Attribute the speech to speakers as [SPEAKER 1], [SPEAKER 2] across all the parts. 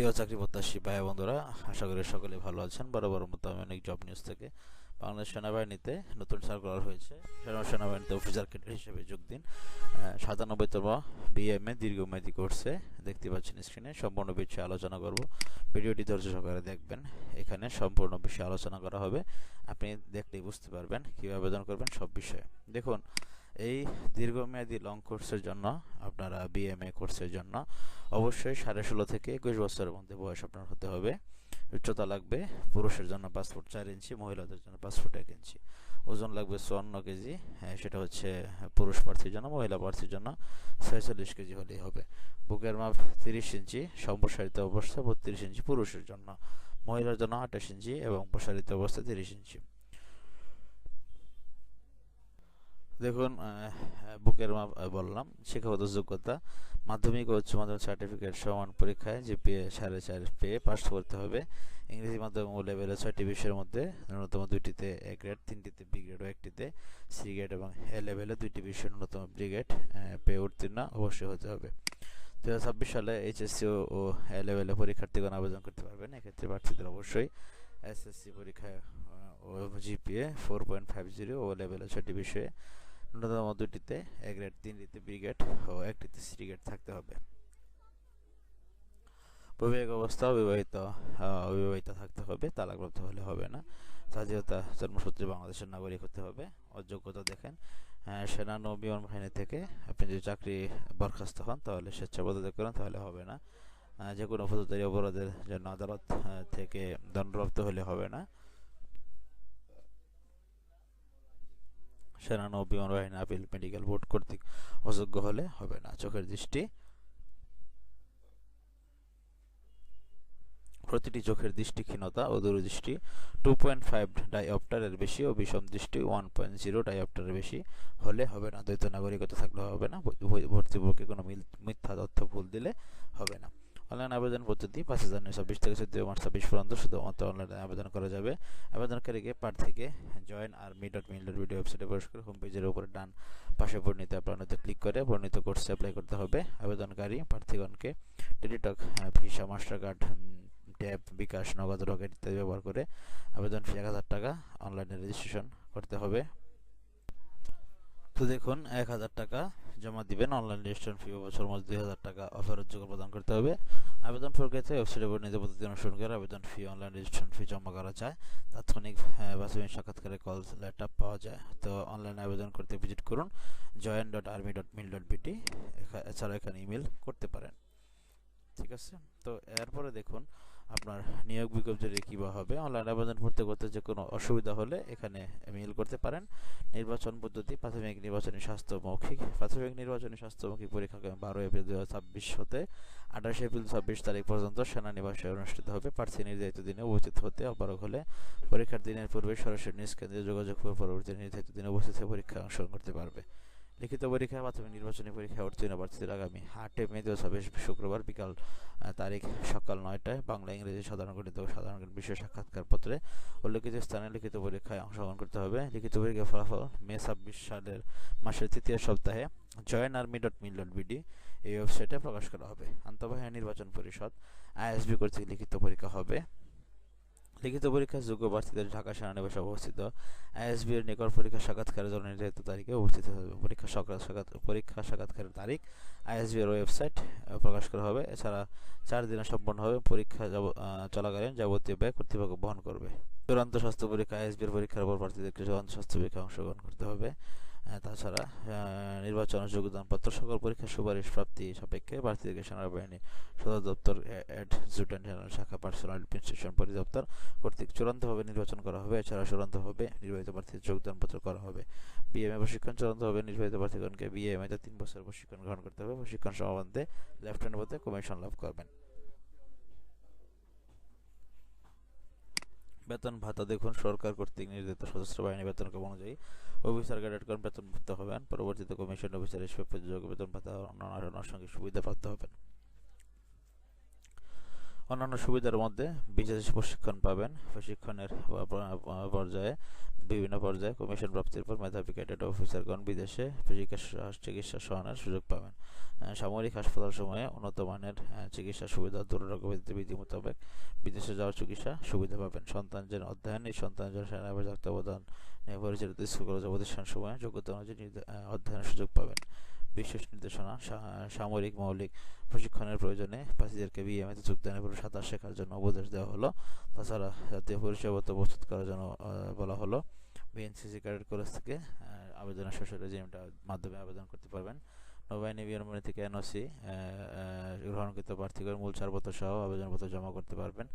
[SPEAKER 1] প্রিয় চাকরি প্রত্যাশী ভাই বন্ধুরা, আশা করি সকলে ভালো আছেন। বরাবর মতো আমি অনেক জব নিউজ থেকে বাংলাদেশ সেনাবাহিনীতে নতুন সার্কুলার হয়েছে। সেনা সেনাবাহিনীতে অফিসার ক্যাডার হিসেবে যোগ দিন। সাতানব্বইতম বিএমএ দীর্ঘমেয়াদী কোর্সে দেখতে পাচ্ছেন স্ক্রিনে সম্পূর্ণ বিষয়ে আলোচনা করব। ভিডিওটি ধৈর্য সহকারে দেখবেন। এখানে সম্পূর্ণ বিষয়ে আলোচনা করা হবে। আপনি দেখলেই বুঝতে পারবেন কীভাবে আবেদন করবেন সব বিষয়ে। দেখুন এই দীর্ঘমেয়াদী লং কোর্সের জন্য, আপনারা বিএমএ কোর্সের জন্য, অবশ্যই সাড়ে ষোলো থেকে একুশ বছরের মধ্যে বয়স আপনার হতে হবে। উচ্চতা লাগবে পুরুষের জন্য পাসপোর্ট চার ইঞ্চি, মহিলাদের জন্য পাসপোর্ট এক ইঞ্চি। ওজন লাগবে চুয়ান্ন কেজি হ্যাঁ সেটা হচ্ছে পুরুষ প্রার্থীর জন্য, মহিলা প্রার্থীর জন্য ছয়চল্লিশ কেজি হলেই হবে। বুকের মাপ তিরিশ ইঞ্চি, সম্প্রসারিত অবস্থা বত্রিশ ইঞ্চি পুরুষের জন্য। মহিলার জন্য আঠাশ ইঞ্চি এবং প্রসারিত অবস্থা তিরিশ ইঞ্চি। দেখুন বুকের মাপ বললাম, শিক্ষাগত যোগ্যতা, মাধ্যমিক ও উচ্চ মাধ্যমিক সার্টিফিকেট সমান পরীক্ষায় জিপিএ সাড়ে চার পেয়ে পাস করতে হবে। ইংরেজি মাধ্যম ও লেভেলে ছয়টি বিষয়ের মধ্যে ন্যূনতম দুইটিতে এ গ্রেড তিনটিতে বি গ্রেড ও একটিতে সি গ্রেড এবং এ লেভেলে দুইটি বিষয়ের ন্যূনতম বি গ্রেড পেয়ে উত্তীর্ণ অবশ্যই হতে হবে। দু হাজার ছাব্বিশ সালে এইচএসসি ও এ লেভেলে পরীক্ষার্থীগণ আবেদন করতে পারবেন। এক্ষেত্রে প্রার্থীদের অবশ্যই এসএসসি পরীক্ষায় ও GPA four point five zero O লেভেলে ছয়টি বিষয়ে ন্যূনতম দুটিতে এ গ্রেড তিনটিতে বি গ্রেড ও একটিতে গ্রেড থাকতে হবে। বৈবাহিক অবস্থা অবিবাহিত অবিবাহিত থাকতে হবে, তালাকপ্রাপ্ত হলে হবে না। স্বাধীনতা জন্মসূত্রে বাংলাদেশের নাগরিক হতে হবে। অযোগ্যতা দেখেন সেনা নৌ বিমান বাহিনী থেকে আপনি যদি চাকরি বরখাস্ত হন, তাহলে স্বেচ্ছাপদত্যাগ করেন, তাহলে হবে না। যে কোনো ফৌজদারি অপরাধের জন্য আদালত থেকে দণ্ডপ্রাপ্ত হলে হবে না। সেনা নৌ বিমান বাহিনী আপিল মেডিকেল বোর্ড কর্তৃক অযোগ্য হলে হবে না চোখের দৃষ্টি প্রতিটি চোখের দৃষ্টি ও দূরদৃষ্টি টু পয়েন্ট ফাইভ ডাইঅপ্টারের বেশি ও বিষম দৃষ্টি ওয়ান পয়েন্ট জিরো ডাইঅপ্টারের বেশি হলে হবে না দ্বৈত নাগরিকতা থাকলে হবে না ভর্তিপক্ষে কোনো মিথ্যা তথ্য ভুল দিলে হবে না অনলাইন আবেদন পদ্ধতি পাঁচ হাজার নয়শো বিশ থেকে চোদ্দ মার্চ ছাব্বিশ পর্যন্ত শুধুমাত্র অনলাইনে আবেদন করা যাবে। আবেদনকারীকে প্রার্থীকে join army dot mil dot video ওয়েবসাইটে প্রবেশ হোম পেজের উপরে ডান পাশে বর্ণিত অ্যাপ্লাইতে ক্লিক করে বর্ণিত কোর্সে অ্যাপ্লাই করতে হবে। আবেদনকারী প্রার্থীগণকে Teletalk Visa Master card tab bKash Nagad Rocket ইত্যাদি ব্যবহার করে আবেদন ফি এক হাজার টাকা অনলাইনে রেজিস্ট্রেশন করতে হবে। তো দেখুন, এক হাজার টাকা জমা দিবেন অনলাইন রেজিস্ট্রেশন ফি বছর মাস দুই হাজার টাকা অফারের যোগ্য প্রদান করতে হবে। আবেদন প্রক্রিয়াতে ওয়েবসাইটে বর্ণিত পদ্ধতি অনুসরণ করে আবেদন ফি অনলাইন রেজিস্ট্রেশন ফি জমা করা যায়। তাৎক্ষণিক বাস্তবিক সাক্ষাৎকারে কল লেটার পাওয়া যায়। তো অনলাইনে আবেদন করতে ভিজিট করুন join dot army dot mil dot BT এছাড়া এখানে ইমেল করতে পারেন। ঠিক আছে? তো এরপরে দেখুন আপনার নিয়োগ বিজ্ঞপ্তিটি কী হবে অনলাইন আবেদন করতে করতে যে কোনো অসুবিধা হলে এখানে মেইল করতে পারেন। নির্বাচন পদ্ধতি, প্রাথমিক নির্বাচনী স্বাস্থ্য মৌখিক, প্রাথমিক নির্বাচনী স্বাস্থ্য মৌখিক পরীক্ষা বারো এপ্রিল দু হাজার ছাব্বিশ হতে আঠাশে এপ্রিল ছাব্বিশ তারিখ পর্যন্ত সেনানিবাসে অনুষ্ঠিত হবে। প্রার্থী নির্ধারিত দিনে উপস্থিত হতে অপারক হলে পরীক্ষার দিনের পূর্বে সরাসরি নিজ কেন্দ্রে যোগাযোগ পরবর্তী নির্ধারিত দিনে উপস্থিত হয়ে পরীক্ষায় অংশগ্রহণ করতে পারবে। লিখিত পরীক্ষায় প্রাথমিক নির্বাচনী পরীক্ষা উত্তীর্ণ প্রার্থীদের আগামী আটে মে ছাব্বিশ শুক্রবার বিকাল তারিখ সকাল নয়টায় বাংলা ইংরেজি সাধারণ গণিত ও সাধারণ বিষয় সাক্ষাৎকার পত্রে উল্লেখিত স্থানে লিখিত পরীক্ষায় অংশগ্রহণ করতে হবে। লিখিত পরীক্ষার ফলাফল মে ছাব্বিশ সালের মাসের তৃতীয় সপ্তাহে join army dot mil dot BD এই ওয়েবসাইটে প্রকাশ করা হবে। আন্তঃবাহিনী নির্বাচন পরিষদ আইএসবি কর্তৃক লিখিত পরীক্ষা হবে। লিখিত পরীক্ষার যোগ্য প্রার্থীদের ঢাকা সেনানিবাসে অবস্থিত আইএসবি এর নিকট পরীক্ষা সাক্ষাৎকারের জন্য নির্ধারিত তারিখে উপস্থিত হবে। পরীক্ষা সাক্ষাৎ পরীক্ষা সাক্ষাৎকারের তারিখ আইএসবি এর ওয়েবসাইট প্রকাশ করা হবে। এছাড়া চার দিনে সম্পন্ন হবে পরীক্ষা চলাকালীন যাবতীয় ব্যয় কর্তৃপক্ষ বহন করবে। চূড়ান্ত স্বাস্থ্য পরীক্ষা আইএসবি এর পরীক্ষার পর প্রার্থীদেরকে চূড়ান্ত স্বাস্থ্য পরীক্ষা অংশগ্রহণ করতে হবে। তাছাড়া নির্বাচন যোগদানপত্র সকল পরীক্ষার সুপারিশ প্রাপ্তি সাপেক্ষে প্রার্থীদেরকে সেনাবাহিনী সদর দপ্তর অ্যাডজুটেন্ট জেনারেল শাখা পার্সোনাল অ্যাডমিনিস্ট্রেশন পরিদপ্তর কর্তৃক চূড়ান্তভাবে নির্বাচন করা হবে। এছাড়া চূড়ান্তভাবে নির্বাহিত প্রার্থীদের যোগদানপত্র করা হবে। বিএমএ প্রশিক্ষণ, চূড়ান্তভাবে নির্বাহিত প্রার্থীগণকে বিএমএতে তিন বছর প্রশিক্ষণ গ্রহণ করতে হবে। প্রশিক্ষণ সমাবন্ধে লেফটেন্যান্ট পদে কমিশন লাভ করবেন। বেতন ভাতা দেখুন, সরকার কর্তৃক নির্ধারিত সশস্ত্র বাহিনী বেতন কম অনুযায়ী অফিসার ক্যাডেট কর্ম বেতন ভুক্ত হবেন, পরবর্তীতে কমিশন অফিসার হিসেবে প্রযোজক বেতন ভাতা অন্যান্য সঙ্গে সুবিধা প্রাপ্ত হবেন। অন্যান্য সুবিধার মধ্যে বিশেষ প্রশিক্ষণ পাবেন। প্রশিক্ষণের পর্যায়ে বিভিন্ন পর্যায়ে কমিশন প্রাপ্তির পর মেধাবী ক্যাডেট অফিসারগণ বিদেশে চিকিৎসা সহায়তার সুযোগ পাবেন। সামরিক হাসপাতাল সময়ে উন্নত মানের চিকিৎসা সুবিধা দুরারোগ্য বিধি মোতাবেক বিদেশে যাওয়ার চিকিৎসা সুবিধা পাবেন। সন্তানদের অধ্যয়ন এই সন্তানদের সেনাবাহিনী তত্ত্বাবধান পরিচালিত স্কুল, কলেজ, প্রতিষ্ঠান সময়ে যোগ্যতা অনুযায়ী অধ্যয়নের সুযোগ পাবেন। বিশেষ নির্দেশনা সামরিক, মৌলিক প্রশিক্ষণের প্রয়োজনে প্রার্থীদেরকে বিএমএতে যোগদানের পর সাঁতার শেখার জন্য উপদেশ দেওয়া হলো। তাছাড়া জাতীয় পরিচয়পত্র প্রস্তুত করার জন্য বলা হলো, বিএনসিসি ক্যাডেট কলেজ থেকে আবেদনের শেষ রেজিমটার মাধ্যমে আবেদন করতে পারবেন। নৌবাহিনী বিমানবন্দর থেকে এনওসি গ্রহণকৃত প্রার্থীদের মূল ছাড়পত্র সহ আবেদনপত্র জমা করতে পারবেন।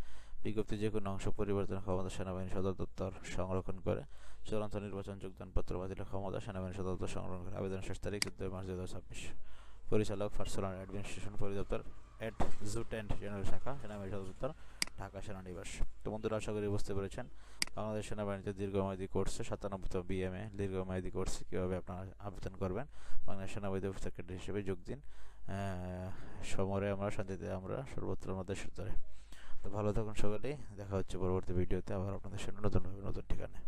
[SPEAKER 1] বিজ্ঞপ্তি যে কোনো অংশ পরিবর্তন ক্ষমতা সেনাবাহিনী সদর দপ্তর সংরক্ষণ করে চূড়ান্ত নির্বাচন যোগদানপত্র বাতিলের ক্ষমতা সেনাবাহিনী সদর দপ্তর সংরক্ষণ করে। আবেদন শেষ তারিখ চোদ্দই মার্চ দু ছাব্বিশ। পরিচালক পার্সোনাল অ্যাডমিনিস্ট্রেশন পরিদপ্তর অ্যাট জুটেন্ট জেনারেল শাখা সেনাবাহিনী সদর দপ্তর। ঢাকা সেনানিবাস। তো বন্ধুরা, আশা করি বুঝতে পেরেছেন। বাংলাদেশ সেনাবাহিনীতে দীর্ঘমেয়াদী কোর্সে, সাতানব্বইতম বিএমএ দীর্ঘমেয়াদী কোর্সে কীভাবে আপনারা আবেদন করবেন, বাংলাদেশ সেনাবাহিনী অফিসার ক্যাডেট হিসেবে যোগ দিন। সমরে আমরা শান্তিতে আমরা সর্বত্র আমাদের সুতরে তো ভালো থাকুন সকলেই। দেখা হচ্ছে পরবর্তী ভিডিওতে আবার আপনাদের সাথে নতুনভাবে নতুন ঠিকানায়।